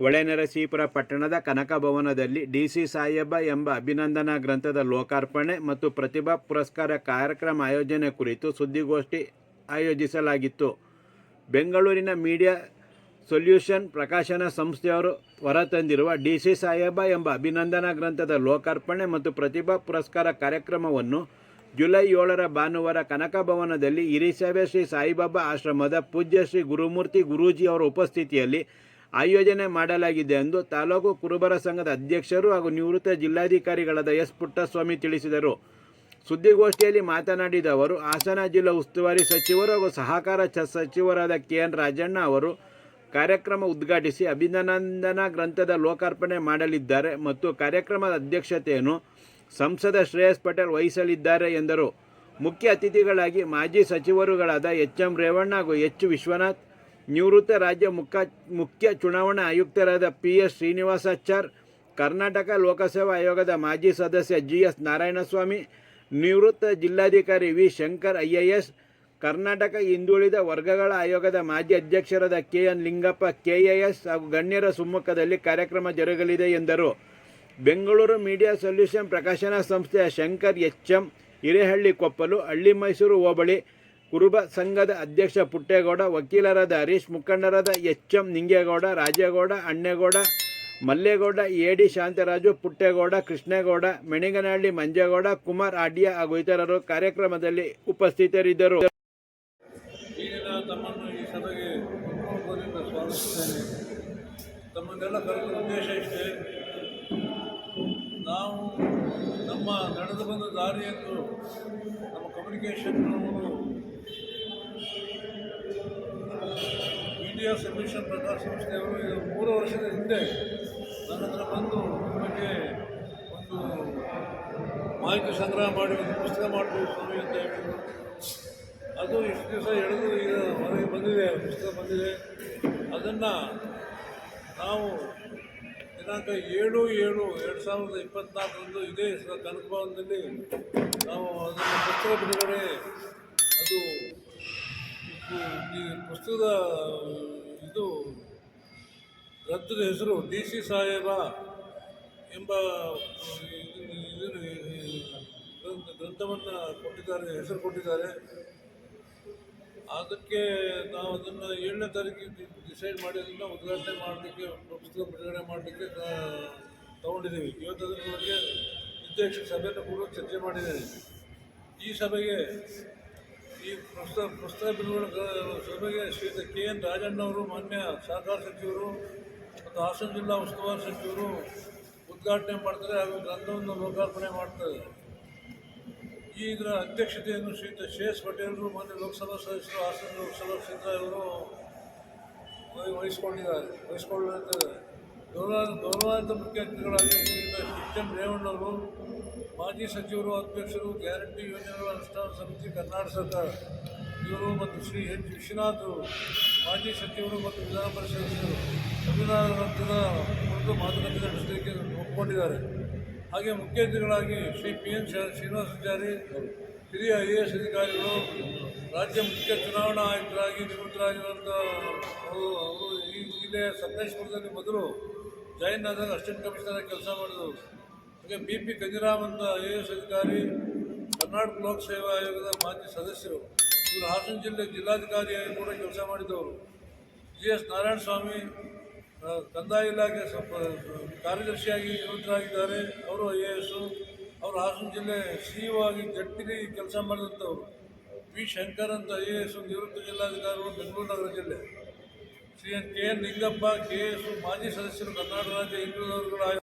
ಹೊಳೆನರಸೀಪುರ ಪಟ್ಟಣದ ಕನಕ ಭವನದಲ್ಲಿ ಡಿಸಿ ಸಾಹೇಬ ಎಂಬ ಅಭಿನಂದನಾ ಗ್ರಂಥದ ಲೋಕಾರ್ಪಣೆ ಮತ್ತು ಪ್ರತಿಭಾ ಪುರಸ್ಕಾರ ಕಾರ್ಯಕ್ರಮ ಆಯೋಜನೆ ಕುರಿತು ಸುದ್ದಿಗೋಷ್ಠಿ ಆಯೋಜಿಸಲಾಗಿತ್ತು. ಬೆಂಗಳೂರಿನ ಮೀಡಿಯಾ ಸೊಲ್ಯೂಷನ್ ಪ್ರಕಾಶನ ಸಂಸ್ಥೆಯವರು ಹೊರತಂದಿರುವ ಡಿ ಸಿ ಸಾಹೇಬ ಎಂಬ ಅಭಿನಂದನಾ ಗ್ರಂಥದ ಲೋಕಾರ್ಪಣೆ ಮತ್ತು ಪ್ರತಿಭಾ ಪುರಸ್ಕಾರ ಕಾರ್ಯಕ್ರಮವನ್ನು ಜುಲೈ ಏಳರ ಭಾನುವಾರ ಕನಕ ಭವನದಲ್ಲಿ ಹಿರಿಸಭೆ ಶ್ರೀ ಸಾಯಿಬಾಬಾ ಆಶ್ರಮದ ಪೂಜ್ಯ ಶ್ರೀ ಗುರುಮೂರ್ತಿ ಗುರೂಜಿ ಅವರ ಉಪಸ್ಥಿತಿಯಲ್ಲಿ ಆಯೋಜನೆ ಮಾಡಲಾಗಿದೆ ಎಂದು ತಾಲೂಕು ಕುರುಬರ ಸಂಘದ ಅಧ್ಯಕ್ಷರು ಹಾಗೂ ನಿವೃತ್ತ ಜಿಲ್ಲಾಧಿಕಾರಿಗಳಾದ ಎಸ್ ಪುಟ್ಟಸ್ವಾಮಿ ತಿಳಿಸಿದರು. ಸುದ್ದಿಗೋಷ್ಠಿಯಲ್ಲಿ ಮಾತನಾಡಿದ ಅವರು, ಹಾಸನ ಜಿಲ್ಲಾ ಉಸ್ತುವಾರಿ ಸಚಿವರು ಹಾಗೂ ಸಹಕಾರ ಸಚಿವರಾದ ಕೆ ಎನ್ ರಾಜಣ್ಣ ಅವರು ಕಾರ್ಯಕ್ರಮ ಉದ್ಘಾಟಿಸಿ ಅಭಿನಂದನಾ ಗ್ರಂಥದ ಲೋಕಾರ್ಪಣೆ ಮಾಡಲಿದ್ದಾರೆ ಮತ್ತು ಕಾರ್ಯಕ್ರಮದ ಅಧ್ಯಕ್ಷತೆಯನ್ನು ಸಂಸದ ಶ್ರೇಯಸ್ ಪಟೇಲ್ ವಹಿಸಲಿದ್ದಾರೆ ಎಂದರು. ಮುಖ್ಯ ಅತಿಥಿಗಳಾಗಿ ಮಾಜಿ ಸಚಿವರುಗಳಾದ ಎಚ್ ಎಂ ರೇವಣ್ಣ ಹಾಗೂ ಎಚ್ ವಿಶ್ವನಾಥ್ ನಿವೃತ್ತ ರಾಜ್ಯ ಮುಖ್ಯ ಮುಖ್ಯ ಚುನಾವಣಾ ಆಯುಕ್ತರಾದ ಪಿ ಎಸ್ ಶ್ರೀನಿವಾಸಾಚಾರ್ ಕರ್ನಾಟಕ ಲೋಕಸೇವಾ ಆಯೋಗದ ಮಾಜಿ ಸದಸ್ಯ ಜಿ ಎಸ್ ನಾರಾಯಣಸ್ವಾಮಿ, ನಿವೃತ್ತ ಜಿಲ್ಲಾಧಿಕಾರಿ V Shankar I A S Karnataka ಹಿಂದುಳಿದ ವರ್ಗಗಳ ಆಯೋಗದ ಮಾಜಿ ಅಧ್ಯಕ್ಷರಾದ K N Lingappa K A S ಹಾಗೂ ಗಣ್ಯರ ಸುಮ್ಮುಖದಲ್ಲಿ ಕಾರ್ಯಕ್ರಮ ಜರುಗಲಿದೆ ಎಂದರು. ಬೆಂಗಳೂರು ಮೀಡಿಯಾ ಸೊಲ್ಯೂಷನ್ ಪ್ರಕಾಶನ ಸಂಸ್ಥೆಯ ಶಂಕರ್ ಎಚ್ ಎಂ ಹಿರೇಹಳ್ಳಿ ಕೊಪ್ಪಲು, ಹಳ್ಳಿ ಮೈಸೂರು ಹೋಬಳಿ ಕುರುಬ ಸಂಘದ ಅಧ್ಯಕ್ಷ ಪುಟ್ಟೇಗೌಡ, ವಕೀಲರಾದ ಹರೀಶ್ ಮುಖಂಡರಾದ H M Ningegowda, Rajegowda, Annegowda, Mallegowda, A D Shantaraju, Puttegowda, Krishnegowda, Meniganahalli Manjegowda, Kumar Adya ಹಾಗೂ ಇತರರು ಕಾರ್ಯಕ್ರಮದಲ್ಲಿ ಉಪಸ್ಥಿತರಿದ್ದರು. ಕರೆದ ಉದ್ದೇಶ ಇಷ್ಟೇ. ನಾವು ನಮ್ಮ ನಡೆದು ಬಂದ ದಾರಿಯನ್ನು, ನಮ್ಮ ಕಮ್ಯುನಿಕೇಷನ್ ಮೀಡಿಯಾ ಸೊಲ್ಯೂಷನ್ ಪ್ರಕಾರ ಸಂಸ್ಥೆಯವರು ಇದು ಮೂರು ವರ್ಷದ ಹಿಂದೆ ನನ್ನ ಹತ್ರ ಬಂದು ನಿಮಗೆ ಒಂದು ಮಾಹಿತಿ ಸಂಗ್ರಹ ಮಾಡಿ, ಒಂದು ಪುಸ್ತಕ ಮಾಡಬೇಕು ಸ್ವಾಮಿ ಅಂತ ಹೇಳಿದರು. ಅದು ಇಷ್ಟು ದಿವಸ ಎಳೆದು ಈಗ ಮನೆಗೆ ಬಂದಿದೆ, ಪುಸ್ತಕ ಬಂದಿದೆ. ಅದನ್ನು ನಾವು ದಿನಾಂಕ ಏಳು ಏಳು ಎರಡು ಸಾವಿರದ ಇಪ್ಪತ್ತ್ನಾಲ್ಕರಂದು ಇದೇ ಕನಕ ಭವನದಲ್ಲಿ ನಾವು ಅದನ್ನು ಪುಸ್ತಕ ಬಿಡುಗಡೆ, ಅದು ಈ ಪುಸ್ತಕದ ಇದು ಗ್ರಂಥದ ಹೆಸರು ಡಿ ಸಿ ಸಾಹೇಬ ಎಂಬ ಗ್ರಂಥವನ್ನು ಕೊಟ್ಟಿದ್ದಾರೆ, ಹೆಸರು ಕೊಟ್ಟಿದ್ದಾರೆ. ಅದಕ್ಕೆ ನಾವು ಅದನ್ನು ಏಳನೇ ತಾರೀಕಿಗೆ ಡಿಸೈಡ್ ಮಾಡಿ, ಅದನ್ನು ಉದ್ಘಾಟನೆ ಮಾಡಲಿಕ್ಕೆ, ಪುಸ್ತಕ ಬಿಡುಗಡೆ ಮಾಡಲಿಕ್ಕೆ ತಗೊಂಡಿದ್ದೀವಿ. ಇವತ್ತು ಅದರ ಬಗ್ಗೆ ಅಧ್ಯಕ್ಷ ಸಭೆಯನ್ನು ಕೂಡ ಚರ್ಚೆ ಮಾಡಿದ್ದೇನೆ ಈ ಸಭೆಗೆ ಈ ಪ್ರಸ್ತಾವ ಬಿಡುಗಡೆ ಸಭೆಗೆ ಶ್ರೀ ಕೆ ಎನ್ ರಾಜಣ್ಣವರು, ಮಾನ್ಯ ಸಹಕಾರ ಸಚಿವರು ಮತ್ತು ಹಾಸನ ಜಿಲ್ಲಾ ಉಸ್ತುವಾರಿ ಸಚಿವರು ಉದ್ಘಾಟನೆ ಮಾಡ್ತಾರೆ ಹಾಗೂ ಗ್ರಂಥವನ್ನು ಲೋಕಾರ್ಪಣೆ ಮಾಡ್ತಾರೆ. ಈ ಇದರ ಅಧ್ಯಕ್ಷತೆಯನ್ನು ಶ್ರೀಯುತ ಶೇಷ್ ಪಟೇಲರು, ಮಾನ್ಯ ಲೋಕಸಭಾ ಸದಸ್ಯರು, ಹಾಸನ ಲೋಕಸಭಾ ಕ್ಷೇತ್ರ ವಹಿ- ವಹಿಸ್ಕೊಂಡಿದ್ದಾರೆ ವಹಿಸ್ಕೊಳ್ಳುತ್ತಿದ್ದಾರೆ ಗೌರವ ಗೌರವಾನ್ವಿತ ಮುಖ್ಯ ಅತಿಥಿಗಳಾಗಿ ಎಂ ರೇವಣ್ಣವರು ಮಾಜಿ ಸಚಿವರು, ಅಧ್ಯಕ್ಷರು, ಗ್ಯಾರಂಟಿ ಯೋಜನೆಗಳ ಅನುಷ್ಠಾನ ಸಮಿತಿ ಕರ್ನಾಟಕ ಸರ್ಕಾರ, ಇವರು ಮತ್ತು ಶ್ರೀ ಎಚ್ ವಿಶ್ವನಾಥ್ ಮಾಜಿ ಸಚಿವರು ಮತ್ತು ವಿಧಾನ ಪರಿಷತ್ ಸದಸ್ಯರು, ಸಂವಿಧಾನ ಕುರಿತು ಮಾತುಕತೆ ನಡೆಸಲಿಕ್ಕೆ ಒಪ್ಪಿಕೊಂಡಿದ್ದಾರೆ ಹಾಗೆ ಮುಖ್ಯ ಅತಿಥಿಗಳಾಗಿ ಶ್ರೀ ಪಿ ಎನ್ ಶ್ರೀನಿವಾಸಾಚಾರಿ ಹಿರಿಯ ಐ ಎ ಎಸ್ ಅಧಿಕಾರಿಗಳು, ರಾಜ್ಯ ಮುಖ್ಯ ಚುನಾವಣಾ ಆಯುಕ್ತರಾಗಿ ನಿವೃತ್ತರಾಗಿರುವಂಥ ಅವರು ಅವರು ಈ ಜಿಲ್ಲೆಯ ಸಕಲೇಶ್ಪುರದಲ್ಲಿ ಮೊದಲು ಜಾಯಿನ್ ಆದಾಗ ಅಸಿಸ್ಟೆಂಟ್ ಕಮಿಷನರ್ ಕೆಲಸ ಮಾಡಿದರು ಹಾಗೆ ಬಿ ಪಿ ಕಜಿರಾಮ್ ಅಂತ ಐ ಎ ಎಸ್ ಅಧಿಕಾರಿ, ಕರ್ನಾಟಕ ಲೋಕ ಸೇವಾ ಆಯೋಗದ ಮಾಜಿ ಸದಸ್ಯರು, ಇವರು ಹಾಸನ ಜಿಲ್ಲೆ ಜಿಲ್ಲಾಧಿಕಾರಿಯಾಗಿ ಕೂಡ ಕೆಲಸ ಮಾಡಿದವರು. ಜಿ ಎಸ್ ನಾರಾಯಣ ಸ್ವಾಮಿ ಕಂದಾಯ ಇಲಾಖೆ ಸ್ವಲ್ಪ ಕಾರ್ಯದರ್ಶಿಯಾಗಿ ನಿವೃತ್ತರಾಗಿದ್ದಾರೆ. ಅವರು ಐ ಎ ಎಸ್ಸು ಅವರು ಹಾಸನ ಜಿಲ್ಲೆ ಸಿ ಇ ಆಗಿ ಜಟ್ಟಿಲಿ ಕೆಲಸ ಮಾಡಿದಂಥವ್ರು. ವಿ ಶಂಕರ್ ಅಂತ ಐ ಎ ಎಸ್ ನಿವೃತ್ತ ಜಿಲ್ಲಾಧಿಕಾರಿಗಳು, ಬೆಂಗಳೂರು ನಗರ ಜಿಲ್ಲೆ. Shri K N Ningappa K S ಮಾಜಿ ಸದಸ್ಯರು ಕರ್ನಾಟಕ ರಾಜ್ಯ ಹಿಂದುಳಿದ ವರ್ಗಗಳ ಆಯೋಗ